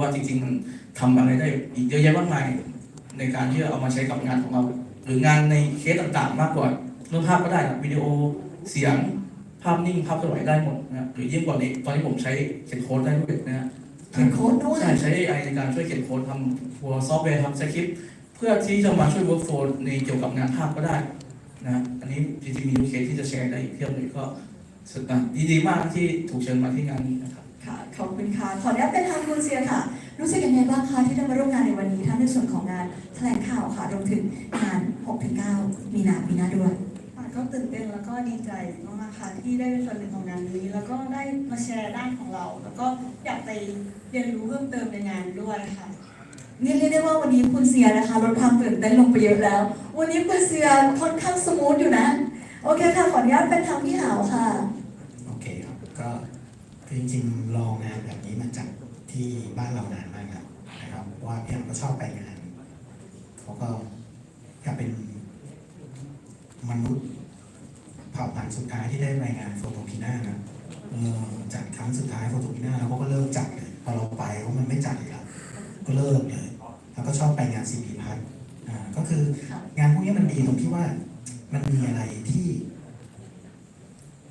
ราะว่าจริงๆมันทำอะไรได้อีกเยอะแยะมากมายในการที่จะเอามาใช้กับงานของเรา หรืองานในเคสต่างๆ มากกว่าเรื่องภาพก็ได้นะวิดีโอเสียงภาพนิ่งภาพเคลื่อนไหวได้หมดนะหรือยิ่งกว่านี้ตอนนี้ผมใช้เขียนโค้ดได้ด้วยนะฮะเขียนโค้ดด้วยใช่ใช้ AI ในการช่วยเขียนโค้ดทำตัวซอฟต์แวร์ทำสคริปต์เพื่อที่จะมาช่วย workflow ในเกี่ยวกับงานภาพก็ได้นะอันนี้จริงๆมีเคสที่จะแชร์ได้อีกเพียบเลยก็สุดอะดีดีมากที่ถูกเชิญมาที่งานนี้นะครับ ค่ะขอบคุณค่ะ ขออนุญาตเป็นทางคุณเซียค่ะ รู้สึกยังไงบ้างคะที่ได้มาร่วมงานในวันนี้ทั้งในส่วนของงานแถลงข่าวค่ะรวมถึงงาน 6-9 มีนาปีหน้าด้วย ค่ะก็ตื่นเต้นแล้วก็ดีใจมากๆค่ะที่ได้เป็นส่วนหนึ่งของงานนี้ แล้วก็ได้มาแชร์ด้านของเรา แล้วก็อยากไปเรียนรู้เพิ่มเติมในงานด้วยค่ะ นี่เรียกได้ว่าวันนี้คุณเซียนะคะลดความตื่นเต้นลงไปเยอะแล้ว วันนี้คุณเซียค่อนข้างสมูทอยู่นะ โอเคค่ะ ขออนุญาตเป็นทางพี่หาวค่ะ โอเคครับ ก็ คือจริงๆ ลองงานแบบนี้มาจากที่บ้านเรานานมากแล้วนะครับว่าพี่อังก็ชอบไปงานเขาก็ก็เป็นมนุษย์เผ่าพันธุ์สุดท้ายที่ได้ไปงานโฟโตพิน่านะจัดครั้งสุดท้ายโฟโตพิน่าแล้วเขาก็เลิกจัดเลยพอเราไปเขามันไม่จัดอีกแล้วก็เลิกเลยแล้วก็ชอบไปงานซีพีพัทก็คืองานพวกนี้มันดีตรงที่ว่ามันมีอะไรที่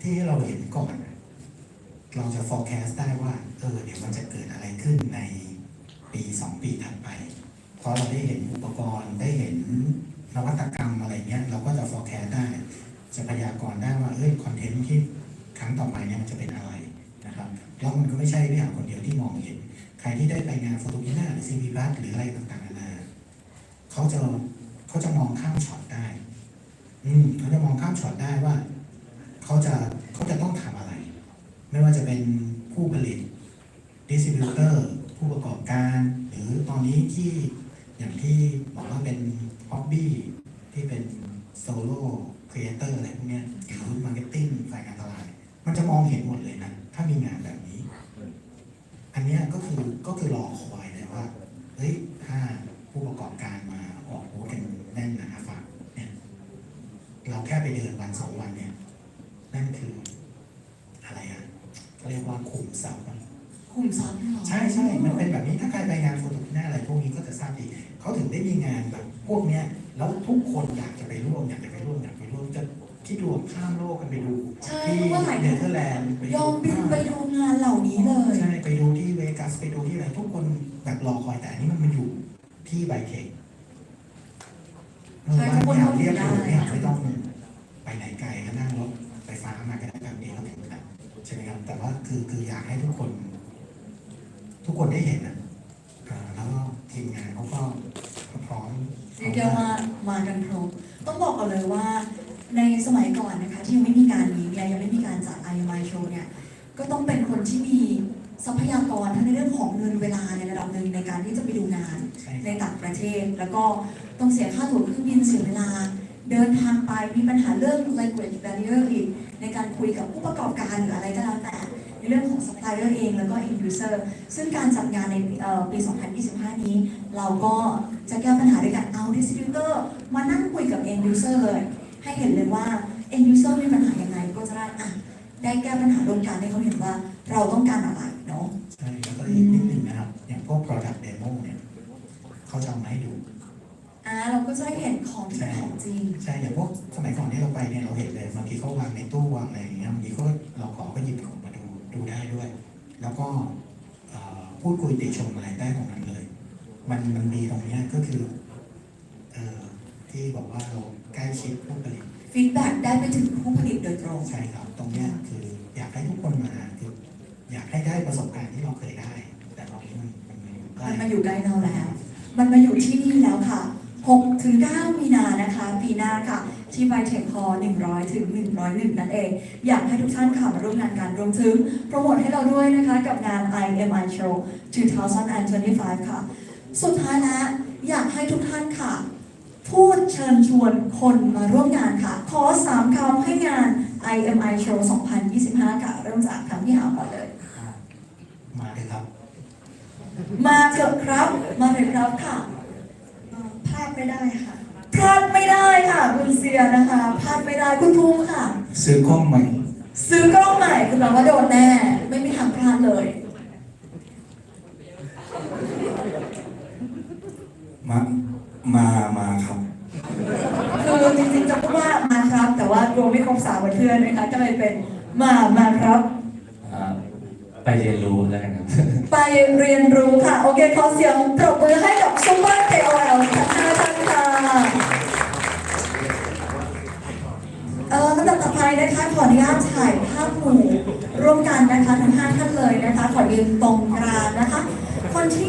ที่เราเห็นก่อน เราจะ forecast ได้ว่า เออ เดี๋ยวมันจะเกิดอะไรขึ้นในปีสองปีถัดไป เพราะเราได้เห็นอุปกรณ์ได้เห็นนวัตกรรมอะไรเงี้ย เราก็จะ forecast ได้ จะพยากรณ์ได้ว่าเอ้ยคอนเทนต์ที่ครั้งต่อไปเนี่ยมันจะเป็นอะไรนะครับ แล้วมันก็ไม่ใช่พี่หาคนเดียวที่มองเห็น ใครที่ได้ไปงานโฟโตกิน่าหรือซีพีบัสหรืออะไรต่างๆนานาเขาจะเขาจะมองข้ามช็อตได้ อืมเขาจะมองข้ามช็อตได้ว่า เขาจะต้องทำอะไร ไม่ว่าจะเป็นผู้ผลิตดิสติบิวเตอร์ผู้ประกอบการ หรือตอนนี้ที่อย่างที่บอกว่าเป็นฮ็อบบี้ที่เป็นโซโล่ครีเอเตอร์อะไรพวกนี้หรือมาร์เก็ตติ้งฝ่ายการตลาดมันจะมองเห็นหมดเลยนะ ถ้ามีงานแบบนี้ อันนี้ก็คือก็คือรอคอยเลยว่า เฮ้ย ถ้าผู้ประกอบการมาออกบูธกันแน่นหนาฝากเนี่ย เราแค่ไปเดินวันสองวันเนี่ย นั่นคืออะไรอะ เขาเรียกว่าขุมทรัพย์อะกลุ่มซ้ำเหรอใช่ใช่มันเป็นแบบนี้ถ้าใครไปงานโฟโตพิน่าอะไรพวกนี้ก็จะทราบดีเขาถึงได้มีงานแบบพวกเนี้ยแล้วทุกคนอยากจะไปร่วมอยากจะไปร่วมอยากไปร่วมจะคิดรวมข้ามโลกกันไปดูใช่ที่เพราะว่าหลายเนคนเธอร์แลนด์ไปยอมบินไปดูงานเหล่านี้เลยใช่ไปดูที่เวกัสไปดูที่อะไรทุกคนแบบรอคอยแต่อันนี้มันมาอยู่ที่ไบเทคใช่ทุกคนเรียเข้าถึเรียงกได้อยู่เนี่ยไม่ต้องไปไหนไกลก็นั่งรถไฟฟ้ามาก็ได้แบบนี้ก็ถึงแล้วใช่ไหมครับแต่ว่าคือคืออยากให้ทุกคน ทุกคนได้เห็นอะอ่าแล้วก็ทีมงานเขาก็พร้อมเรียกได้ว่ามากันครบต้องบอกก่อนเลยว่า ในสมัยก่อนนะคะ ที่ยังไม่มีการนี้เนี่ยยังไม่มีการจัด i m i Show เนี่ยก็ต้องเป็นคนที่มีทรัพยากรทั้งในเรื่องของเงินเวลาในระดับหนึ่งในการที่จะไปดูงานใช่ในต่างประเทศ แล้วก็ต้องเสียค่าตั๋วเครื่องบินเสียเวลา เดินทางไปมีปัญหาเรื่อง language barrier อีก ในการคุยกับผู้ประกอบการหรืออะไรก็แล้วแต่ในเรื่องของ supplier เองแล้วก็ end user ซึ่งการจัดงานในปี 2025 นี้ เราก็จะแก้ปัญหาด้วยการเอา distributor มานั่งคุยกับ end user เลย ให้เห็นเลยว่า end user มีปัญหายังไงก็จะได้อะได้แก้ปัญหาร่วมกันให้เขาเห็นว่าเราต้องการอะไรเนาะใช่แล้วก็อีกนิดนึงนะครับ อย่างพวก product demo เนี่ยเขาจะเอามาให้ดู อ่าเราก็จะได้เห็นของที่เป็นของจริง ใช่อย่างพวกสมัยก่อนที่เราไปเนี่ยเราเห็นเลยบางทีเขาวางในตู้วางอะไรอย่างเงี้ยบางทีเขาก็เราขอก็หยิบของมาดูดูได้ด้วย แล้วก็เอ่อพูดคุยติชมอะไรได้ตรงนั้นเลย มันมันมีตรงเนี้ยก็คือเอ่อที่บอกว่าเราใกล้ชิดผู้ผลิตฟีดแบ็กได้ไปถึงผู้ผลิตโดยตรง ใช่ครับตรงเนี้ยคืออยากให้ทุกคนมาคืออยากให้ได้ประสบการณ์ที่เราเคยได้ แต่ตอนนี้มันมันมันอยู่ใกล้ มันมาอยู่ใกล้เราแล้ว มันมาอยู่ที่นี่แล้วค่ะ 6ถึง9มีนานะคะ ปีหน้าค่ะ ที่ไบเทคฮอ100 ถึง 101 นั่นเอง อยากให้ทุกท่านค่ะมาร่วมงานกันรวมถึงโปรโมทให้เราด้วยนะคะ กับงาน IMI Show 2025 ค่ะ สุดท้ายแล้วอยากให้ทุกท่านค่ะ พูดเชิญชวนคนมาร่วมงานค่ะ ขอ3คำให้งาน IMI Show 2025 ค่ะ เริ่มจากคำที่หาก่อนเลย มาเลยครับ มาเถอะครับ มาเถอะครับค่ะเอ่อพลาดไม่ได้ค่ะพลาดไม่ได้ค่ะ คุณเซียนะคะพลาดไม่ได้คุณภูมิค่ะ ซื้อกล้องใหม่ ซื้อกล้องใหม่คือแบบว่าโดนแน่ ไม่มีทางพลาดเลย มา มามาครับ คือจริงๆจะพูดว่ามาครับ แต่ว่ารวมไม่ครบสามวันเพื่อนนะคะก็เลยเป็นมามาครับอ่า ไปเรียนรู้แล้วกันครับ ไปเรียนรู้ค่ะ โอเคขอเสียงปรบมือให้กับซูเปอร์ KOL ทั้งห้าท่านค่ะเอ่อลำดับต่อไปนะคะขออนุญาตถ่ายภาพหมู่ร่วมกันนะคะทั้งห้าท่านเลยนะคะ ขอยืนตรงกลางนะคะ คนที่